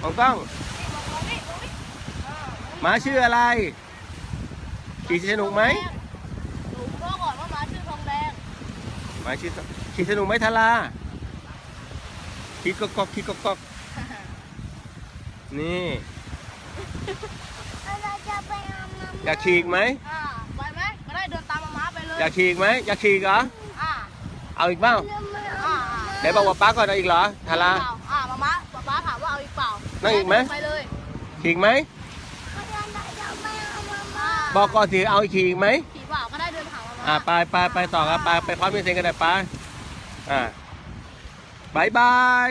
ของกล้องม้าชื่ออะไรขี่สนุกไหมหนูพ่อก่อนว่าม้าชื่อทองแดงม้าชื่อขี่สนุกไหมทาราขี่กอกกอกขี่กอกกอกนี่เราจะไปเอามาอยากขี่อีกไหมอ่าไปไหมก็ได้เดินตามมาม้าไปเลยอยากขี่อีกไหมอยากขี่อีกเหรออ่าเอาอีกเปล่าอ่าไหนบอกว่าป้าก่อนเอาอีกเหรอทาราเปล่อ่ามาม้าป๊า นั่งอีกไหมไปเลยขี่อีกไหมเราจะไปเอามามาบอกก่อนสิเอาอีกขี่อีกไหมขี่เปล่าก็ได้เดินถามมาม้าอ่าไปไปไปต่อครับไปไปพร้อมมีเซ็นกันได้ไปอ่าบายบาย